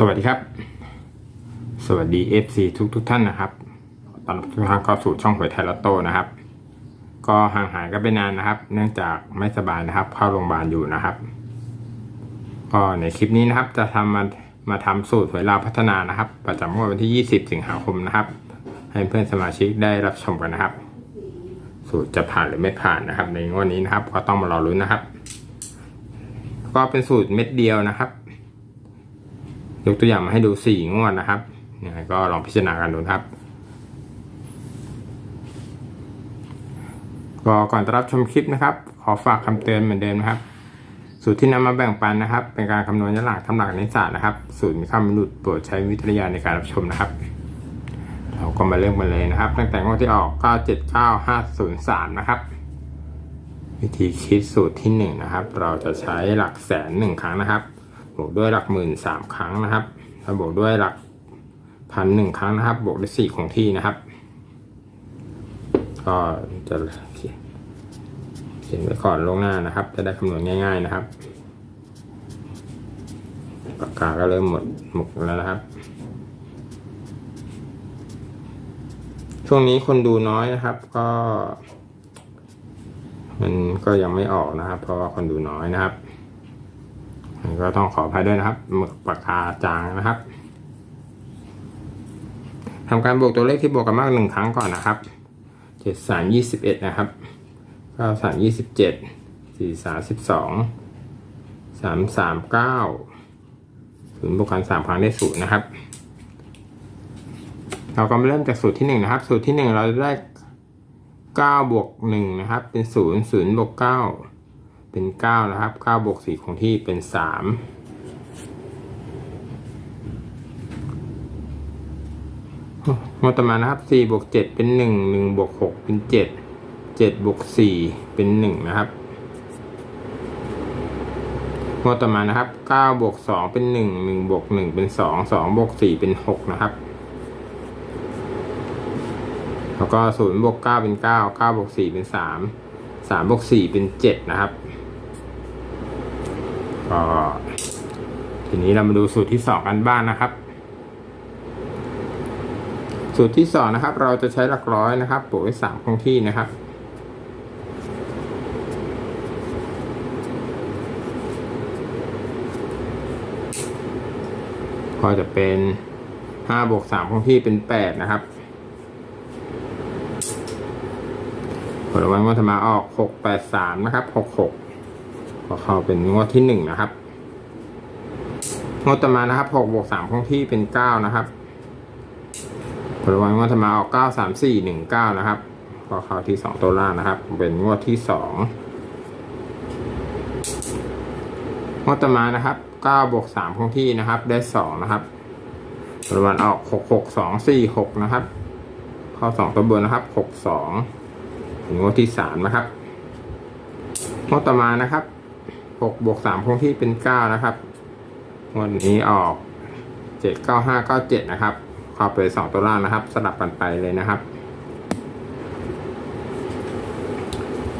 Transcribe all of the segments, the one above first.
สวัสดีครับ สวัสดี FC ทุกทุกท่านนะครับ ตอนรับทุกท่านเข้าสู่ช่องหวยไทยลอตโต้นะครับ ก็ห่างหายกันไปนานนะครับ เนื่องจากไม่สบายนะครับ เข้าโรงพยาบาลอยู่นะครับ ก็ในคลิปนี้นะครับ จะทำมามาทำสูตรหวยลาวพัฒนานะครับ ประจำงวดวันที่ 20 สิงหาคมนะครับ ให้เพื่อนสมาชิกได้รับชมกันนะครับ สูตรจะผ่านหรือไม่ผ่านนะครับ ในงวดนี้นะครับ ก็ต้องมารอลุ้นนะครับ ก็เป็นสูตรเม็ดเดียวนะครับ ยกตัวอย่างมาให้ดูสี่งวดนะครับยังไงก็ลองพิจารณากันดูครับ ก็ก่อนจะรับชมคลิปนะครับ ขอฝากคำเตือนเหมือนเดิมนะครับ สูตรที่นำมาแบ่งปันนะครับ เป็นการคำนวณย้อนหลังทำหลักคณิตศาสตร์นะครับ สูตรมีคำมนุษย์โปรดใช้วิทยาในการรับชมนะครับ เราก็มาเริ่มกันเลยนะครับ ตั้งแต่งวดที่ออก 979503 นะครับวิธีคิดสูตรที่หนึ่งนะครับ เราจะใช้หลักแสนหนึ่งครั้งนะครับ บวกด้วยหลักหมื่นสามครั้งนะครับแล้วบวกด้วยหลักพันหนึ่งครั้งนะครับ บวกด้วยสี่คงที่นะครับ ก็จะเขียนไว้ก่อนลงหน้านะครับ จะได้คำนวณง่าย ๆนะครับปากกาก็เริ่มหมดหมดแล้วนะครับ ช่วงนี้คนดูน้อยนะครับ ก็ มันก็ยังไม่ออกนะครับ เพราะว่าคนดูน้อยนะครับ ก็ต้องขออภัยด้วยนะครับหมึกปากกาจางนะครับทำการบวกตัวเลขที่บวกกันมากหนึ่งครั้งก่อนนะครับเจ็ดสามยี่สิบเอ็ดนะครับเก้าสามยี่สิบเจ็ดสี่สามสิบสองสามสามเก้าศูนย์บวกกันสามครั้งได้ศูนย์นะครับ เราก็มาเริ่มจากสูตรที่หนึ่งนะครับ สูตรที่หนึ่งเราได้เก้าบวกหนึ่งนะครับ เป็นศูนย์ศูนย์บวกเก้า เป็นเก้านะครับเก้าบวกสี่คงที่เป็นสามงวดต่อมานะครับสี่บวกเจ็ดเป็นหนึ่งหนึ่งบวกหกเป็นเจ็ดเจ็ดบวกสี่เป็นหนึ่งนะครับงวดต่อมานะครับเก้าบวกสองเป็นหนึ่งหนึ่งบวกหนึ่งเป็นสองสองบวกสี่เป็นหกนะครับแล้วก็ศูนย์บวกเก้าเป็นเก้าเก้าบวกสี่เป็นสามสามบวกสี่เป็นเจ็ดนะครับ ก็ทีนี้เรามาดูสูตรที่สองกันบ้างนะครับ สูตรที่สองนะครับ เราจะใช้หลักร้อยนะครับบวกด้วยสามคงที่นะครับก็จะเป็นห้าบวกสามคงที่เป็นแปดนะครับผลวัลงวดถัดมาออกหกแปดสามนะครับหกหก ก็เข้าเป็นงวดที่หนึ่งนะครับ งวดต่อมานะครับหกบวกสามคงที่เป็นเก้านะครับผลวัลงวดถัดมาออกเก้าสามสี่หนึ่งเก้านะครับก็เข้าที่สองตัวล่างนะครับ เป็นงวดที่สองงวดต่อมานะครับเก้าบวกสามคงที่นะครับ ได้สองนะครับผลวัลออกหกหกสองสี่หกนะครับ เข้าสองตัวบนนะครับหกสองถึงงวดที่สามนะครับงวดต่อมานะครับ หกบวกสามคงที่เป็นเก้านะครับงวดนี้ออกเจ็ดเก้าห้าเก้าเจ็ดนะครับเข้าไปสองตัวล่างนะครับ สลับกันไปเลยนะครับ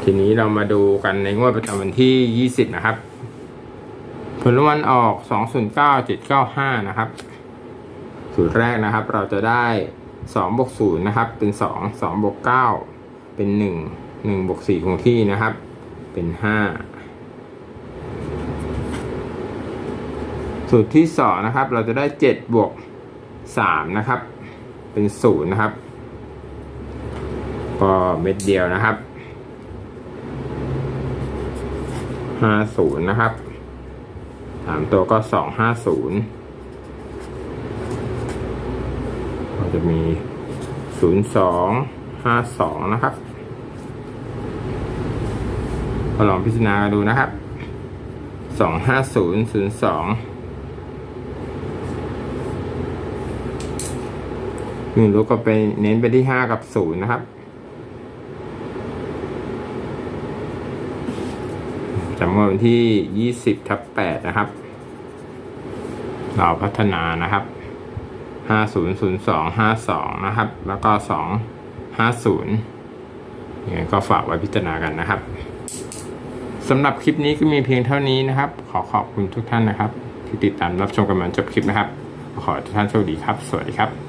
ทีนี้เรามาดูกันในงวดประจำวันที่ยี่สิบนะครับ ผลรางวัลออกสองศูนย์เก้าเจ็ดเก้าห้านะครับสูตรแรกนะครับ เราจะได้สองบวกศูนย์นะครับ เป็นสองสองบวกเก้าเป็นหนึ่งหนึ่งบวกสี่คงที่นะครับ เป็นห้า สูตรที่สองนะครับ เราจะได้เจ็ดบวกสามนะครับ เป็นศูนย์นะครับ ก็เม็ดเดียวนะครับห้าศูนย์นะครับสามตัวก็สองห้าศูนย์ก็จะมีศูนย์สองห้าสองนะครับก็ลองพิจารณาดูนะครับสองห้าศูนย์ศูนย์สอง หนึ่งรู้ก็ไปเน้นไปที่ห้ากับศูนย์นะครับจำนวนวันที่ยี่สิบทับแปดนะครับ เราพัฒนานะครับห้าศูนย์ศูนย์สองห้าสองนะครับ แล้วก็สองห้าศูนย์ยังไงก็ฝากไว้พิจารณากันนะครับสำหรับคลิปนี้ก็มีเพียงเท่านี้นะครับ ขอขอบคุณทุกท่านนะครับ ที่ติดตามรับชมกันมาจบคลิปนะครับ ขอทุกท่านโชคดีครับ สวัสดีครับ